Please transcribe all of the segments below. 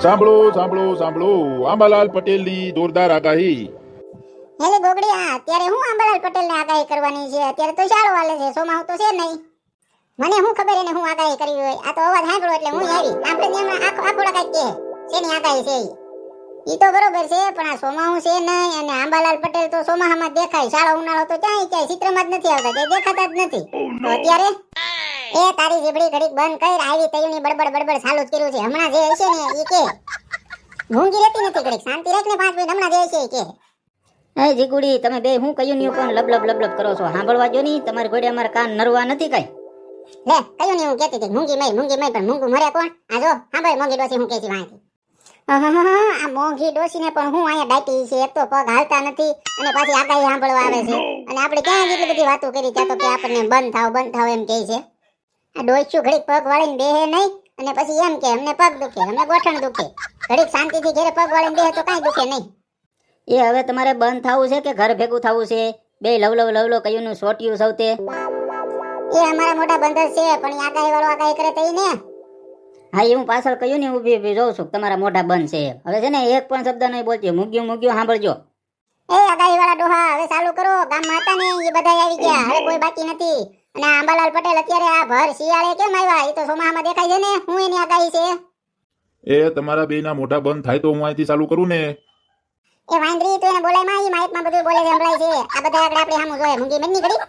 સાંભળો સાંભળો સાંભળો. આંબાલાલ પટેલની જોરદાર આગાહી. હેલે ગોગડી આ અત્યારે હું આંબાલાલ પટેલ ને આગાહી કરવાની છે? અત્યારે તો શાળો વાલે છે સોમાહુ તો છે નહીં. મને હું ખબર એને હું આગાહી કરી હોય? આ તો અવાજ સાંભળો એટલે હું આવી આપણે ત્યાં આખો આખો કાંઈક કે શેની આગાહી છે ઈ તો બરોબર છે પણ આ સોમાહુ છે નહીં અને આંબાલાલ પટેલ તો સોમાહામાં દેખાય. શાળા ઉનાળો તો ક્યાંય ક્યાંય ચિત્રમાં જ નથી આવતા ક્યાંય દેખાતા જ નથી. અત્યારે એ તારી જીબડી ઘડીક બંધ કર આવી તયુની બડબડ બડબડ ચાલુ જ કર્યું છે. હમણાં જે હશે ને ઈ કે. ભૂંગી રહેતી નથી ઘડીક શાંતિ રાખ ને પાંચ મિનિટ હમણાં જે હશે કે. હે જીગુડી તમે બે હું કયું નહીં પણ લબલબ લબલબ કરો છો? સાંભળવા જો નહીં તમારી ઘોડે અમારા કાન નરવા નથી કઈ. લે કયું નહીં હું કહેતી હતી? મૂંગી મય મૂંગી મય પણ મૂંગું મરે કોણ? આ જો સાંભળ મોંઘી ડોસી હું કહેતી વાંચી આ મોંઘી ડોસીને પણ હું અહીંયા ડાટી છે એક તો પગ હાલતા નથી અને પાછી આગાહી સાંભળવા આવે છે. અને આપણે ક્યાં એટલી બધી વાતો કરી ત્યાં તો કે આપણને બંધ થાવ બંધ થાવ એમ કહે છે. આ ડોસ્યું ઘડીક પગ વાળીને બેહે નહીં અને પછી એમ કે અમને પગ દુખે અમને ગોઠણ દુખે. ઘડીક શાંતિથી ઘરે પગ વાળીને બેહે તો કાંઈ દુખે નહીં. એ હવે તમારે બંધ થવું છે કે ઘર ભેગું થવું છે? બે લવલો લવલો કયું નું સોટ્યું સૌતે. એ અમારા મોટા બંદર છે પણ આગાહી વાળો આગાહી કરે તો ઈ ને. હા એ હું પાછળ કહ્યું ને ઊભી ઊભી જોઉં છું તમારા મોઢા બંધ છે હવે છે ને એક પણ શબ્દ નહીં બોલતી મૂગ્યું મૂગ્યું સાંભળજો. એ અગાઈ વાળા ડોહા હવે ચાલુ કરો ગામમાં હતા ને એ બધા આવી ગયા હવે કોઈ બાકી નથી. અને આંબાલાલ પટેલ અત્યારે આ ભર શિયાળે કેમ આવ્યા? એ તો સોમાહામાં દેખાય છે ને હું એની અગાઈ છે. એ તમારા બેયના મોઢા બંધ થાય તો હું અહીંથી ચાલુ કરું ને. એ વાંદરી તું એને બોલાયમાં ઈ માઇકમાં બધું બોલે છે સંભળાય છે. આ બધા આગળ આપણે સામું જોઈએ મૂંગી મનની ઘડી.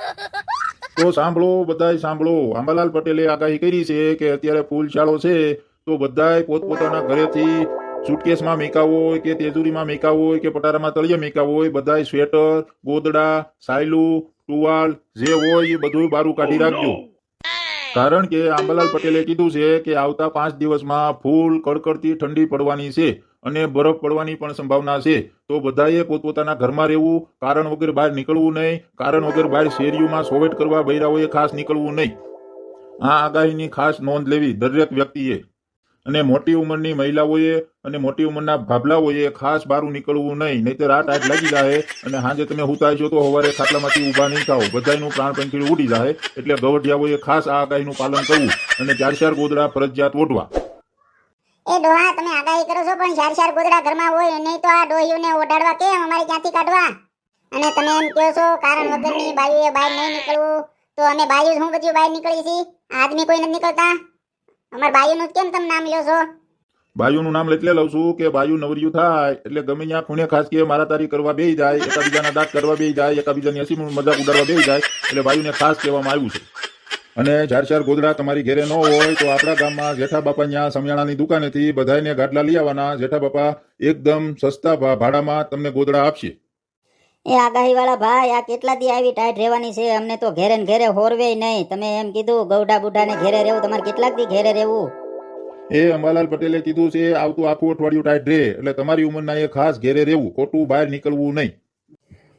તો સાંભળો, બધાય સાંભળો. આંબાલાલ પટેલે આગાહી કરી છે કે અત્યારે ફૂલ શાળો છે, તો બધાય પોતપોતાના ઘરેથી સુટકેસમાં મેકાવો હોય કે તેજુરીમાં મેકાવો હોય કે પટારામાં તળિયે મેકાવો હોય, બધાય સ્વેટર, ગોદડા, સાયલું, ટુવાલ, જે હોય એ બધું બારું કાઢી રાખજો. કારણ કે આંબાલાલ પટેલે કીધું છે કે આવતા પાંચ દિવસમાં ફૂલ કડકડતી ઠંડી પડવાની છે. અને બરફ પડવાની પણ સંભાવના છે. તો બધાએ પોતપોતાના ઘરમાં રહેવું, કારણ વગર બહાર નીકળવું નહીં, કારણ વગર બહાર શેરીઓમાં સોવેટ કરવા બૈરાઓએ ખાસ નીકળવું નહીં. આ આગાહીની ખાસ નોંધ લેવી દરેક વ્યક્તિએ. અને મોટી ઉંમરની મહિલાઓએ અને મોટી ઉંમરના ભાભલાઓએ ખાસ બહારું નીકળવું નહીં, નહીતર આ ટાઈટ લાગી જાય અને સાંજે તમે હુતા છો તો સવારે ખાટલામાંથી ઊભા નહીં થાવ બધાનું પ્રાણ પંખીડું ઉડી જાય એટલે ગવઢિયાઓએ ખાસ આ આગાહીનું પાલન કરવું અને ચાર ચાર ગોદડા ફરજિયાત ઓઢવા. એ ડોહા, તમે આગાહી કરો છો, પણ ચાર ચાર ગોદડા ઘરમાં હોય, નહીં તો આ ડોહીઓને ઓઢાડવા કેમ અમારે ક્યાંથી કાઢવા? અને તમે એમ કહો છો, કારણ વગરની બાયુએ બહાર નહીં નીકળવું, તો અમે બાયુ શું બધું બહાર નીકળી છીએ? આદમી કોઈ નથી નીકળતા? અમારા બાયુનું કેમ તમે નામ લ્યો છો? બાયુનું નામ એટલે લઉં છું કે બાયુ નવરિયું થાય, એટલે ગમે ત્યાં ખૂણે ખાસ કે મારા તારી કરવા બે જાય, એકાબીજાના દાંત કરવા બે જાય, એકાબીજાની હસી મજાક ઉડાડવા બે જાય, એટલે બાયુને ખાસ કહેવામાં આવ્યું છે. અને ચાર ચાર ગોદડા તમારી ઘેરે ન હોય તો આપણા ગામમાં જેઠા બાપા ત્યાં સમિયાણાની દુકાનેથી બધાને ગાટલા લઈ આવવાના. જેઠા બાપા એકદમ સસ્તા ભાડામાં તમને ગોદડા આપશે. એ આગાહી વાળા ભાઈ આ કેટલા દી આવી ટાઈટ રહેવાની છે? અમને તો ઘેરે ને ઘેરે હોરવે નહીં તમે એમ કીધું ગૌડા બુઢાને ઘેરે રહેવું તમારે કેટલાક દી ઘેરે રહેવું? એ અંબાલાલ પટેલે કીધું છે આવતું આખું અઠવાડિયું ટાઈટ રહે એટલે તમારી ઉંમરના એ ખાસ ઘેરે રહેવું ખોટું બહાર નીકળવું નહીં.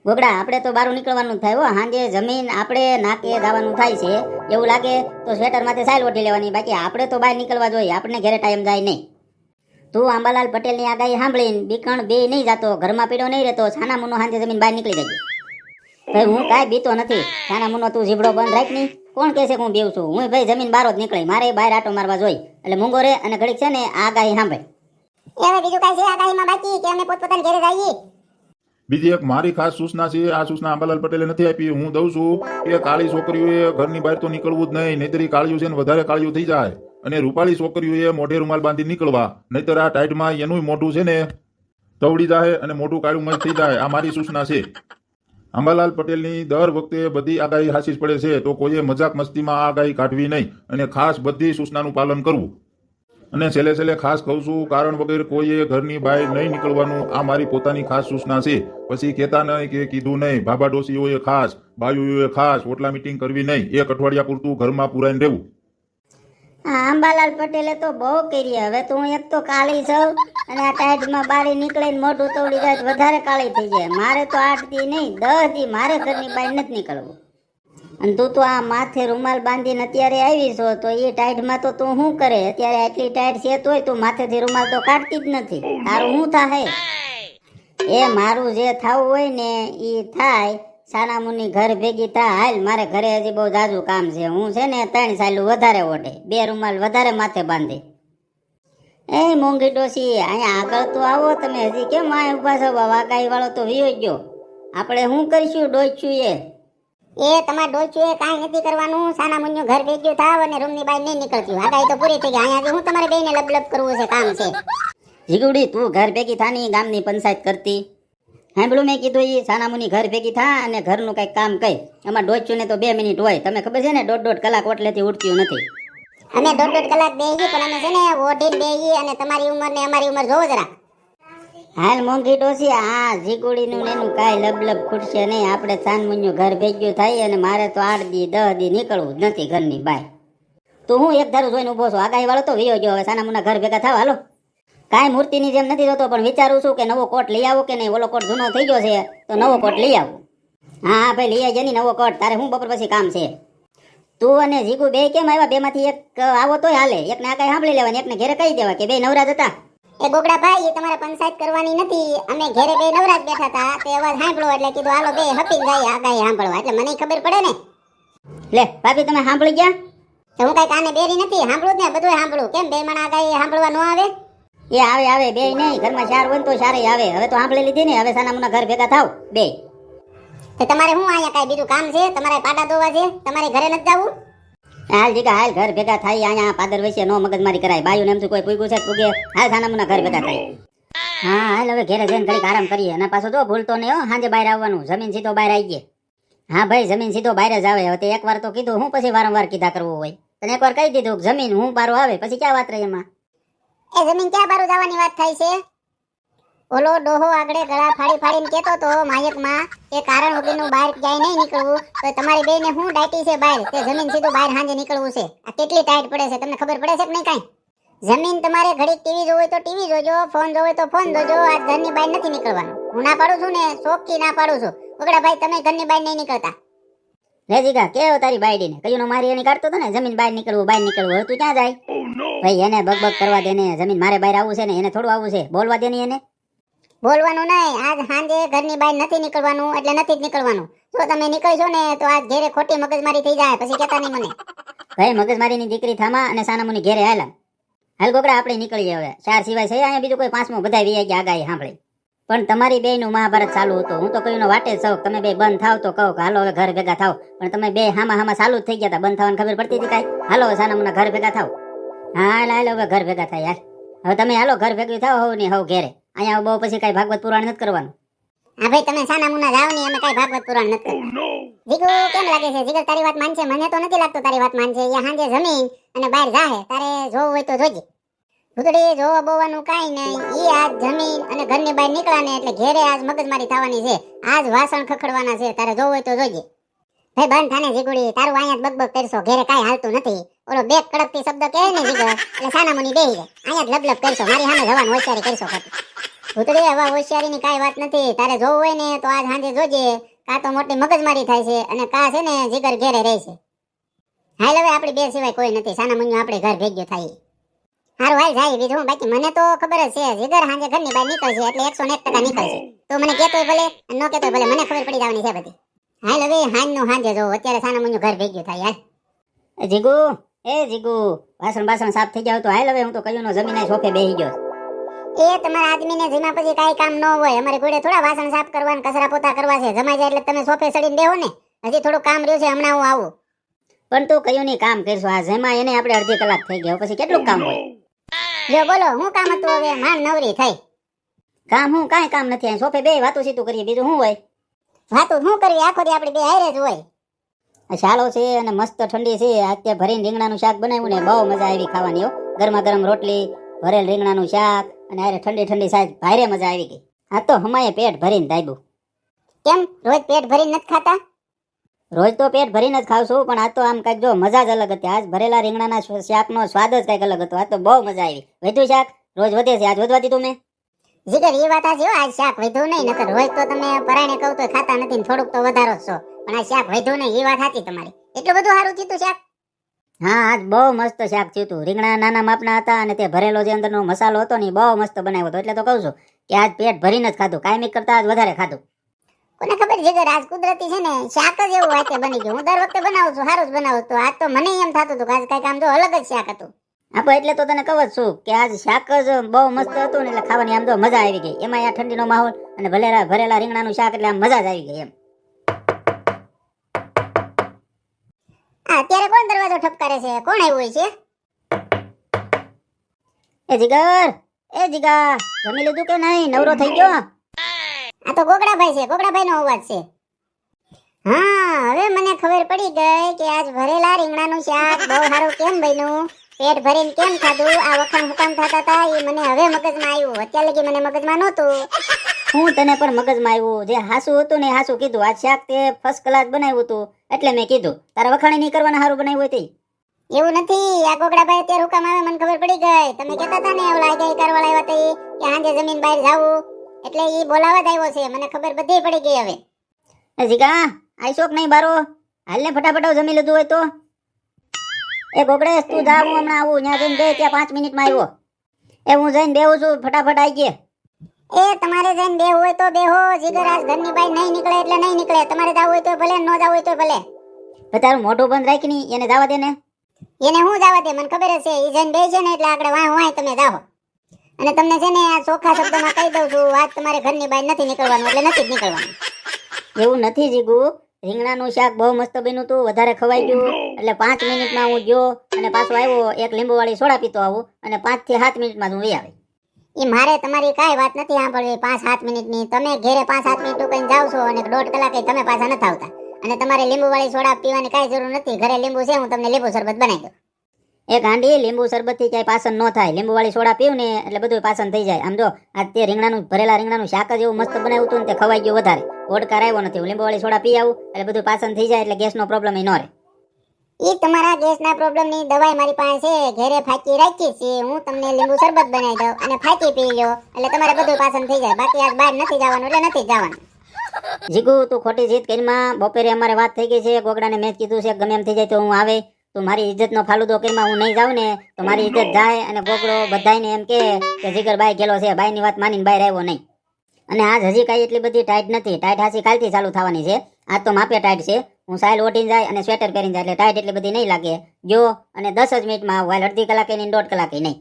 ગોગડા, આપણે તો બહાર નીકળવાનું થાય સાંજે જમીન આપણે નાકે દાવાનું થાય છે. એવું લાગે તો સ્વેટર સાઇલ ઓઢી લેવાની. બાકી આપણે તો બહાર નીકળવા જોઈએ. આપણને ઘરે ટાઈમ જાય નહીં. તું આંબાલાલ પટેલની આગાહી સાંભળીને બીકણ બે નહીં જતો, ઘરમાં પીડો નહીં રહેતો છાના મુનો સાંજે જમીન બહાર નીકળી જાય. ભાઈ, હું કાંઈ બીતો નથી. છાના મુનો તું જીબડો બંધ રાખ નહીં. કોણ કહે છે હું બેવ છું? હું ભાઈ જમીન બહાર જ નીકળી. મારે બહાર આટો મારવા જોઈ એટલે મૂંગો રે અને ઘડીક છે ને આગાહી સાંભળે. હવે બીજું કાંઈ છે આગાહીમાં બાકી? કે અમે પોતપોતાના ઘરે જઈએ બીજી એક મારી ખાસ સૂચના છે, આ સૂચના અંબાલાલ પટેલે નથી આપી. હું દઉં છું કે કાળી છોકરીઓએ ઘરની બહાર તો નીકળવું જ નહીં, નહીતરી કાળિયું છે ને વધારે કાળિયું થઈ જાય. અને રૂપાળી છોકરીઓએ મોઢે રૂમાલ બાંધી નીકળવા, નહીતર આ ટાઈટમાં એનું મોઢું છે ને તવડી જાય અને મોઢું કાળું મસ્ત થઈ જાય. આ મારી સૂચના છે. અંબાલાલ પટેલની દર વખતે બધી આગાહી હાસી પડે છે, તો કોઈએ મજાક મસ્તીમાં આ આગાહી કાઢવી નહીં. અને ખાસ બધી સૂચનાનું પાલન કરવું. અને છેલ્લે છેલ્લે ખાસ કહું છું, કારણ વગર કોઈએ ઘરની બહાર નહીં નીકળવાનું આ મારી પોતાની ખાસ સૂચના છે. પછી કહેતા નહીં કે કીધું નહીં. બાબા ડોસીઓએ ખાસ, બાયુઓએ ખાસ, ઓટલા મીટિંગ કરવી નહીં. એક અઠવાડિયા પૂરતું ઘરમાં પુરાઈને રહેવું. આંબાલાલ પટેલે તો બહુ કરી. હવે તો હું એક તો કાળી છું અને આ ટાઈટમાં બારી નીકળીને મોઢું તોડી જાય વધારે કાળી થઈ જાય. મારે તો આઠ દી નહીં, દસ દી મારે ઘરની બહાર નથી નીકળવું. અને તું તો આ માથે રૂમાલ બાંધીને અત્યારે આવી છો તો એ ટાઈટમાં તો તું શું કરે અત્યારે આટલી ટાઈટ છે તોય તું માથેથી રૂમાલ તો કાઢતી જ નથી તારું શું થાય એ મારું જે થવું હોય ને એ થાય સાનામુની ઘર ભેગી થા હાલ મારે ઘરે હજી બહુ જાજુ કામ છે હું છે ને ત્રણ સાયલું વધારે ઓઢે બે રૂમાલ વધારે માથે બાંધે એ મોંઘી ડોસી અહીંયા આગળ તો આવો તમે હજી કેમ આ ઊભા છો વાગાઈ વાળો તો વિયો ગયો આપણે શું કરીશું ડોચ્યું એ એ તમારે ડોચ્યું એ કાંઈ નથી કરવાનું. સાના મુન્યું ઘર ભેગ્યું થાવ અને રૂમની બહાર નહીં નીકળતી. આગાહી તો પૂરી થઈ ગઈ. અહીંયા હું તમારે બેયને લબલબ કરવું છે કામ છે. જીગુડી તું ઘર ભેગી થાની ગામની પંચાયત કરતી. સાંભળું મેં કીધું એ સાનામુની ઘર ભેગી થા અને ઘરનું કંઈક કામ કઈ આમાં ડોચ્યું ને તો બે મિનિટ હોય. તમે ખબર છે ને દોઢ દોઢ કલાક ઓટલેથી ઉઠતું નથી. અમે દોઢ દોઢ કલાક બેહી પણ અમે છે ને ઓઢી બેહી અને તમારી ઉંમર ને અમારી ઉંમર જોવો જરા. હાલ મોંઘી ડોસી આ જીગુડીનું એનું કાંઈ લબલબ ખૂટશે નહીં. આપણે સાનમુન્યું ઘર ભેગ્યું થાય અને મારે તો આઠ દી, દહ દી નીકળવું જ નથી ઘરની બાય. તો હું એક ધારું જોઈને ઊભો છું. આગાહી વાળો તો વિયો ગયો. હવે સાનામુના ઘર ભેગા થાવ, હાલો. કાંઈ મૂર્તિની જેમ નથી જોતો, પણ વિચારું છું કે નવો કોટ લઈ આવો કે નહીં? ઓલો કોટ જૂનો થઈ ગયો છે, તો નવો કોટ લઈ આવું. હા હા, ભાઈ, લઈ આવજે ની નવો કોટ. તારે હું બપોર પછી કામ છે? તું અને જીગુ બે કેમ આવ્યા? બેમાંથી એક આવો તોય હાલે. એકને આ કાંઈ સાંભળી લેવાની, એકને ઘરે કહી દેવા કે બે નવરા જતા એ ગોગડા ભાઈ તમારે પંચાયત કરવાની નથી. અમે ઘરે બે નવરાજ બેઠા હતા તે અવાજ સાંભળો એટલે કીધું હાલો બે હપી જાય આગાહી સાંભળવા. એટલે મને ખબર પડે ને. લે ભાભી તમે સાંભળી ગયા? તો હું કઈ કાને બેરી નથી સાંભળું જ ને બધું સાંભળું. કેમ બે મણ આગાહી સાંભળવા ન આવે? એ આવે આવે બે નહીં. ઘરમાં ચાર હોય તો ચારે આવે. હવે તો સાંભળી લીધી ને હવે સાનામુના ઘર ભેગા થાવ બે તો તમારે હું અહીંયા કઈ બીજું કામ છે? તમારે પાટા ધોવા છે? તમારે ઘરે નથી જવું? હાલ જીગા હાલ ઘર ભેગા થાય, અહીંયા પાદર વિશે નો મગજમારી કરાય. બાયું એમ કોઈ પૂગ્યું છે પૂગે? હાલ સાનામુના ઘર ભેગા થાય. હા, હાલ હવે ઘરે જઈને ઘડીક આરામ કરીએ. અને પાછો જો ભૂલતો નહીં હો, સાંજે બહાર આવવાનું. જમીન સીધો બહાર આવી ગયે હા ભાઈ, જમીન સીધો બહાર જ આવે. હવે તે એકવાર તો કીધું, હું પછી વારંવાર કીધા કરવું હોય. તને એકવાર કહી દીધું જમીન હું પારો આવે, પછી ક્યાં વાત રહી એમાં? એ જમીન ક્યાં બારું જવાની વાત થાય છે? ઓલો ડોહો આગળ ગળા ફાડી ફાડીને કહેતો તો માયકમાં કે કારણ વગરનું બહાર ક્યાંય નહીં નીકળવું તો તમારી બેને હું ડાયટી છે બહાર? તે જમીન સીધું બહાર હાંજે નીકળવું છે. આ કેટલી ટાઈટ પડે છે તમને ખબર પડે છે કે નહીં કાંઈ? જમીન તમારે ઘડીક ટીવી જોવું હોય તો ટીવી જોજો ફોન જોવો તો ફોન જોજો આ ઘરની બહાર નથી નીકળવાનું. હું ના પાડું છું ને શોખથી ના પાડું છું. ઓગડા ભાઈ તમે ઘરની બહાર નહીં નીકળતા. લે જીગા કેવો તારી બાયડીને? કયું મારી એની કાઢતો હતો ને જમીન બહાર નીકળવું બહાર નીકળવું હવે તું ક્યાં જાય? ભાઈ એને બગબગ કરવા દે ને જમીન મારે બહાર આવવું છે ને એને થોડું આવવું છે. બોલવા દે ને એને. બોલવાનું નહીં. આજ સાંજે ઘરની બહાર નથી નીકળવાનું, એટલે નથી જ નીકળવાનું. જો તમે નીકળશો ને, તો આજ ઘેરે ખોટી મગજમારી થઈ જાય, પછી કહેતા નહીં મને. ભાઈ, મગજમારીની દીકરી થામા અને સાનામુની ઘેરે હાલા હાલ ગોકડા, આપણે નીકળીએ હવે. ચાર સિવાય છે? અહીંયા બીજું કોઈ પાંચમો બધા વી ગયા આગાહી સાંભળી. પણ તમારી બે નું મહાભારત ચાલુ હતું. હું તો કયું વાટે જ સૌ. તમે બે બંધ થાવ તો કહો કે, હાલો, હવે ઘર ભેગા થાવ પણ તમે બે હામાં હામાં ચાલુ જ થઈ ગયા બંધ થવાની ખબર પડતી હતી કાંઈ? હાલો, સાનામુના ઘર ભેગા થાવ હા હાલ હાલ, હવે ઘર ભેગા થાય યાર. હવે તમે હાલો, ઘર ભેગું થાવ હોવ ને હોવ ઘેરે. અહીંયા બહુ પછી કઈ ભાગવત પુરાણ નથી કરવાનું. હા ભાઈ તમે સાના મુના જાવ ને અમે કઈ ભાગવત પુરાણ નથી કરવાનું. જીગુ કેમ લાગે છે? જીગર તારી વાત માનશે? મને તો નથી લાગતું તારી વાત માનશે. એ હાંજે જમીન અને બહાર જાહે તારે જોવું હોય તો જોજે. ભૂતડી જોવા બોવાનું કાઈ નહીં. ઈ આજ જમીન અને ઘરની બહાર નીકળાને એટલે ઘેરે આજ મગજમારી થવાની છે. આજ વાસણ ખખડવાના છે. તારે જોવું હોય તો જોજે. ભાઈ, બંધ થાને જીગુડી, તારું અહીંયા બકબક કરશો, ઘેરે કાંઈ હાલતું નથી. ઓલો બે કડકતી શબ્દ કહે ને જીગો, એટલે સાના મુની બેહી જાય અહીંયા જ લબલબ કરશો, મારી સામે જવાનું હોશિયારી કરશો ખોટી. ભૂતડી, હવે હોશિયારીની કાંઈ વાત નથી. તારે જોવું હોય ને, તો આજ સાંજે જોજે. કાં તો મોટી મગજમારી થાય છે, અને કાં છે ને, જીગર ઘેરે રહેશે હાલ હવે આપણી બે સિવાય કોઈ નથી. સાના મુન્યું આપણે ઘર ભેગ્યું થાય હારું, હાલ જાય બીજું બાકી મને તો ખબર જ છે, જીગર સાંજે ઘરની બહાર નીકળશે, એટલે એકસો ને એક ટકા નીકળશે. તો મને કહેતો ભલે ન કહેતો ભલે, મને ખબર પડી જવાની છે બધી. હાલ હવે હાંજનું સાંજે જો અત્યારે સાના મુન્યું ઘર ભેગ્યું થાય યાર એ જીગુ એ જીગુ વાસણ બાસણ સાફ થઈ જાવ તો હાલ હવે હું તો કયું નો જમીન સોફે બેહી ગયો એ તમારા આદમીને જેમાં પછી કાંઈ કામ ન હોય અમારે ઘોડે થોડા વાસણ સાફ કરવા ને કચરા પોતા કરવા છે. જમાઈ જાય એટલે તમે સોફે ચડીને બેહો ને. હજી થોડું કામ રહ્યું છે હમણાં હું આવું. પણ તું કયું નહીં કામ કરશું? આ જેમાં એને આપણે અડધી કલાક થઈ ગયો પછી કેટલું કામ હોય? લ્યો બોલો હું કામ હતું હવે? માન નવરી થઈ. કામ હું કાંઈ કામ નથી સોફે બે વાતું સીતું કરીએ બીજું શું હોય? વાતું શું કરવી? આખો દી આપણી બે હારે જ હોય. શાલો છે અને મસ્ત ઠંડી છે. અત્યારે ભરીને રીંગણાનું શાક બનાવ્યું ને બહુ મજા આવી ખાવાની હો. ગરમા ગરમ રોટલી ભરેલ રીંગણાનું શાક અને આરે ઠંડી ઠંડી સાહેબ ભારે મજા આવી ગઈ. આ તો હમાએ પેટ ભરીને દાબ્યું કેમ? રોજ પેટ ભરીને નથી ખાતા? રોજ તો પેટ ભરીને જ ખાવ છું પણ આ તો આમ કાંઈક જો મજા જ અલગ હતી. આજ ભરેલા રીંગણાના શાકનો સ્વાદ જ કંઈક અલગ હતો. આ તો બહુ મજા આવી. વધ્યું શાક? રોજ વધે છે. આજ વધવા દીધું મેં. જીગર એ વાત આજે આ શાક વધ્યું નહીં નકર રોજ તો તમે પરાણે કહું તો ખાતા નથી ને થોડુંક તો વધારો છો. પણ આ શાક વધ્યું નહીં એ વાત સાચી તમારી. એટલું બધું સારું થયું શાક? હા આજ બહુ મસ્ત શાક થયું હતું રીંગણા નાના માપના હતા અને તે ભરેલો જે અંદરનો મસાલો હતો ને બહુ મસ્ત બનાવ્યો હતો. એટલે તો કહું છું કે આજ પેટ ભરીને જ ખાધું. કાયમિક કરતા આજ વધારે ખાધું. કોને ખબર જીગર આજ કુદરતી છે ને શાક જ એવું હાથે બની ગયું. હું દર વખતે બનાવું છું સારું જ બનાવું છું. આજ તો મને એમ થતું હતું કે આજ કંઈક આમ જો અલગ જ શાક હતું. આપો એટલે તો તને કહું છું કે આજ શાક જ બહુ મસ્ત હતું ને એટલે ખાવાની આમ તો મજા આવી ગઈ. એમાં આ ઠંડીનો માહોલ અને ભલેરા ભરેલા રીંગણાનું શાક એટલે આમ મજા જ આવી ગઈ એમ. અત્યારે કોણ દરવાજો ઠપકારે છે? કોણ આવ્યું છે? એ જીગર એ જીગા જમી લીધું કે નહીં? નવરો થઈ ગયો? આ તો ગોગડાભાઈ છે ગોગડાભાઈ નો અવાજ છે. હા હવે મને ખબર પડી ગઈ કે આજ ભરેલા રીંગણાનું શાક બહુ સારું કેમ બન્યું? પેટ ભરીને કેમ ખાધું? આ વખાણ હુકામ થતા હતા એ મને હવે મગજમાં આવ્યું. અત્યારે લગી મને મગજમાં નહોતું. હું તને પણ મગજમાં આવ્યું. જે હાસુ હતું ને હાસુ કીધું. આ શાક તે ફર્સ્ટ ક્લાસ બનાવ્યું હતું. એટલે મેં કીધું તારા વખાણી નહીં કરવાના સારું બનાવ્યું હોય તે. એવું નથી. આ ગોગડાભાઈ અત્યારે હુકામ આવે મને ખબર પડી ગઈ. તમે કહેતા હતા ને ઓલા આગાહી કરવા આવ્યા હતા કે સાંજે જમીન બહાર જાવું. એટલે એ બોલાવા જ આવ્યો છે. મને ખબર બધી પડી ગઈ હવે. જીગા આઈશોક નહીં બારો. હાલને ફટાફટ જમી લીધું હોય તો. એ ગોગડેશ તું જા હું હમણાં આવું. ત્યાં જઈને બે ત્યાં પાંચ મિનિટમાં આવ્યો. એ હું જઈને બેહું છું ફટાફટ આવી ગયે. એ તમારે જઈને બે હોય તો બેહો. જીગર આજ ઘરની બહાર નહીં નીકળે એટલે નહીં નીકળે. તમારે જવું હોય તો ભલે ન જવું હોય તો ભલે. તારું મોઢું બંધ રાખી નહીં એને જવા દે ને. એને હું જવા દે? મને ખબર છે એ જઈને બે છે ને એટલે આગળ વાહ વાય તમે જાઓ. અને તમને છે ને આ ચોખ્ખા શબ્દમાં કહી દઉં છું આજ તમારે ઘરની બહાર નથી નીકળવાનું એટલે નથી જ નીકળવાનું. એવું નથી જીગુ. રીંગણાનું શાક બહુ મસ્ત બન્યું હતું વધારે ખવાઈ ગયું. એટલે પાંચ મિનિટમાં હું ગયો અને પાછો આવ્યો એક લીંબુ વાળી સોડા પીતો આવું અને પાંચથી સાત મિનિટમાં હું વી આવી. એ મારે તમારી કાંઈ વાત નથી સાંભળવી પાંચ સાત મિનિટની. તમે ઘેરે પાંચ સાત મિનિટ કઈ જાવ છો અને દોઢ કલાકે તમે પાછા નથી આવતા. અને તમારે લીંબુ વાળી સોડા પીવાની કાંઈ જરૂર નથી. ઘરે લીંબુ છે હું તમને લીંબુ શરબત બનાવી દઉં. એ ગાંડી લીંબુ શરબતથી ક્યાંય પાસન ન થાય. લીંબુ વાળી સોડા પીવું ને એટલે બધું પાસન થઈ જાય. આમ જો આ તે રીંગણાનું ભરેલા રીંગણાનું શાક જ એવું મસ્ત બનાવ્યું હતું ને તે ખવાઈ ગયું વધારે. ઓડકાર આવ્યો નથી. હું લીંબુ વાળી સોડા પી આવું એટલે બધું પાસન થઈ જાય એટલે ગેસનો પ્રોબ્લેમ ન રહે. ઈ તમારા ગેસના પ્રોબ્લેમની દવાઈ મારી પાસે છે. ઘેરે ફાકી રાખી છે. હું તમને લીંબુ શરબત બનાવી દઉં અને ફાકી પી લો એટલે તમારે બધું પાસન થઈ જાય. બાકી આજ બહાર નથી જવાનું એટલે નથી જવાનું. જીગુ તું ખોટી જીત કરીમાં બપોરે અમારે વાત થઈ ગઈ છે. ગોગડાને મેં કીધું છે. ગમે એમ થઈ જાય તો હું આવે. તું મારી ઇજ્જતનો ફાલુદો કરીમાં હું નહીં જાઉં ને તો મારી ઇજ્જત જાય અને ગોગડો બધાને એમ કે કે જીગર બાઈ ગેલો છે બાઈની વાત માનીને બહાર આવ્યો નહીં. અને આજ હજી કાંઈ એટલી બધી ટાઈટ નથી. ટાઈટ હાસી કાલથી ચાલુ થવાની છે. આજ તો માપે ટાઈટ છે. હું સાયલ ઓટીને જાય અને સ્વેટર પહેરીને જાય એટલે ટાઈટ એટલી બધી નહીં લાગે. જો અને દસ જ મિનિટમાં આવું હાલ અડધી કલાકે નહીં દોઢ કલાકે નહીં.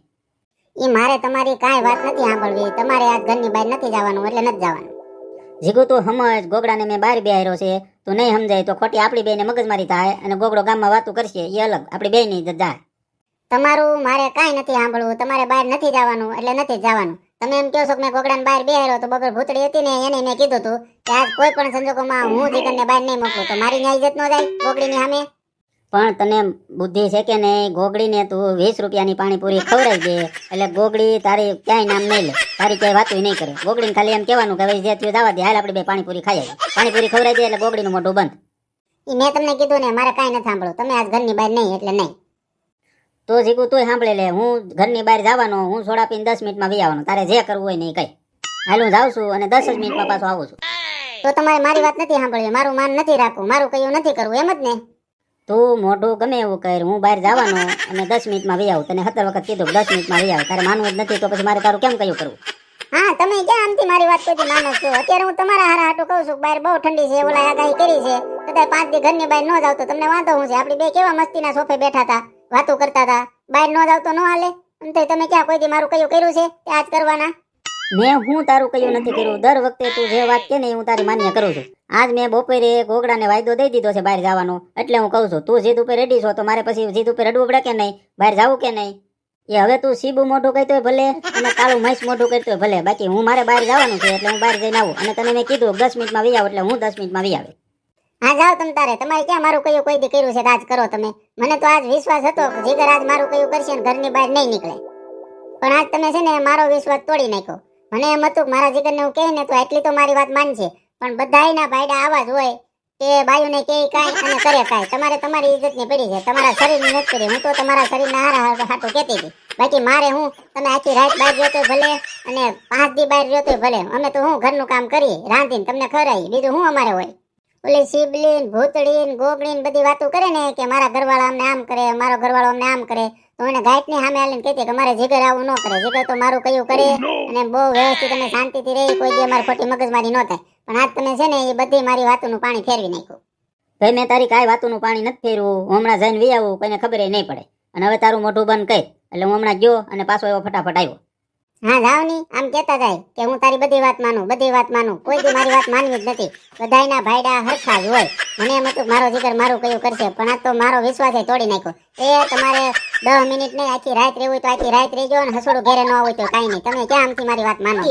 ઈ મારે તમારી કાંઈ વાત નથી સાંભળવી. તમારે આજ ઘરની બહાર નથી જવાનું એટલે નથી જવાનું. જીગુ તું સમજ ગોગડાને મેં બહાર બેહાર્યો છે. તું નહીં સમજાય તો ખોટી આપણી બેને મગજમારી થાય અને ગોગડો ગામમાં વાતું કરશે એ અલગ. આપણી બે ની જાય. તમારું મારે કાંઈ નથી સાંભળવું. તમારે બહાર નથી જવાનું, એટલે નથી જવાનું. તમે એમ કહો છો કે મેં ગોગડાને બહાર બેહાર્યો તો બગર ભૂતળી હતી ને, એને મેં કીધું હતું કે આજ કોઈ પણ સંજોગોમાં હું જીગરને બહાર નહીં મોકલું. તો મારી ન્યાય જત ન જાય ગોગડીની સામે? પણ તને બુદ્ધિ છે કે નહીં? ગોગડીને તું વીસ રૂપિયાની પાણીપુરી ખવડાવી દે એટલે ગોગડી તારી ક્યાંય નામ નહીં લે. તારી ક્યાંય વાતું નહીં કરે. ગોગડીને ખાલી એમ કહેવાનું કે ભાઈ જે થયું દાવા દે. હાલ આપણે બે પાણીપુરી ખાઈ આવી પાણીપુરી ખવડાવી દે એટલે ગોગડીનું મોઢું બંધ. ઈ મેં તમને કીધું ને મારે કાંઈ નથી સાંભળ્યું તમે આજ ઘરની બહાર નહીં એટલે નહીં. તો જીગુ તું સાંભળી લે. હું ઘરની બહાર જવાનો હું સોડા પીને દસ મિનિટમાં વી આવવાનો. તારે જે કરવું હોય નહીં કઈ. હાલ હું જાઉં છું અને દસ જ મિનિટમાં પાછો આવું છું. તો તમારે મારી વાત નથી સાંભળવી. મારું માન નથી રાખવું. મારું કયું નથી કરવું. એમ જ ને? તું મોઢું ગમે એવું કર, હું બહાર જવાનો અને દસ મિનિટમાં માં આવું. તને સત્તર વખત કીધું દસ મિનિટમાં માં આવું. તારે માનવું જ નથી, તો પછી મારે તારું કેમ કયું કરવું? હા, તમે ક્યાં આમથી મારી વાત કોઈ માનો છો? અત્યારે હું તમારા હારા હાટું કહું છું બહાર બહુ ઠંડી છે, ઓલા આગાહી કરી છે. કદાચ પાંચ દી ઘરની બહાર ન જાવ તો તમને વાંધો હું છે? આપણી બે કેવા મસ્તીના સોફે બેઠા હતા, વાતો કરતા હતા. બહાર ન જાવ તો ન હાલે. એમ તમે ક્યાં કોઈ દી મારું કયું કર્યું છે? કે આજ કરવાના. મેં હું તારું કયું નથી કર્યું? દર વખતે તું જે વાત કે ને હું તારી માન્ય કરું છું. આજ મેં બપોરે ઘોગડાને વાયદો દઈ દીધો છે બહાર જવાનો. એટલે હું કહું છું, તું જીદ ઉપર રેડી છો તો મારે પછી જીદ ઉપર રડવું પડે કે નહીં? બહાર જવું કે નહીં? એ હવે તું સીબુ મોઢું કહેતો ભલે અને કાળું મહેશ મોઢું હોય ભલે. બાકી હું મારે બહાર જવાનું છે એટલે હું બહાર જઈને આવું. અને તને મેં કીધું, દસ મિનિટમાં વી આવું એટલે હું દસ મિનિટમાં વી આવે હા, જાઓ તમે તારે. તમારે ક્યાં મારું કયું કોઈ દી કર્યું છે આજ કરો તમે. મને તો આજ વિશ્વાસ હતો જીગર આજ મારું કયું કરશે ને ઘરની બહાર નહીં નીકળે. પણ આજ તમે છે ને મારો વિશ્વાસ તોડી નાખ્યો. મને એમ હતું મારા જીગરને હું કહે ને તો એટલી તો મારી વાત માનશે પણ બધાયના ભાઈડા આવા જ હોય કે બાયુને કે કાંઈ અને કરે કાંઈ. તમારે તમારી ઇજ્જતની પડી છે. તમારા શરીરની નથી હું તો તમારા શરીરના હારા હાટું કહેતી હતી. બાકી મારે હું, તમે આખી રાત બહાર રહ્યો ભલે અને પાંચ દી બહાર રહ્યો ભલે. અમે તો હું ઘરનું કામ કરીએ, રાંધીને તમને ખવડાવી બીજું હું અમારે હોય? ઓલી શીબલીન ભૂતળીન ગોગડીન બધી વાતો કરે ને કે મારા ઘરવાળા અમને આમ કરે મારો ઘરવાળો અમને આમ કરે તો એને ગાયટની સામે આવીને કહેતી કે મારે જીગર આવું ન કરે જીગર તો મારું કયું કરે અને બહુ વ્યવસ્થિત અને શાંતિથી રહી કોઈ જે મારી ખોટી મગજમારી ન થાય. પણ આજ તમે છે ને એ બધી મારી વાતોનું પાણી ફેરવી નાખ્યું. ભાઈ મેં તારી કાંઈ વાતોનું પાણી નથી ફેરવું. હું હમણાં જઈને વી આવું કોઈને ખબર નહીં પડે. અને હવે તારું મોઢું બંધ કહી એટલે હું હમણાં ગયો અને પાછો એવો ફટાફટ આવ્યો. હા જાવની આમ કેતા જાય કે હું તારી બધી વાત માનું, બધી વાત માનું. કોઈ દી મારી વાત માનવી જ નથી. બધાયના ભાઈડા હરખા જ હોય. મને એમ હતું, મારો જીગર મારું કયું કરશે, પણ આ તો મારો વિશ્વાસ તોડી નાખ્યો. એ તમારે દસ મિનિટ નહીં, આખી રાત રહેવું તો આખી રાત રહેજો અને હસોડું ઘેરે ન હોય તો કાંઈ નહીં. તમે ક્યાં આમથી મારી વાત માનો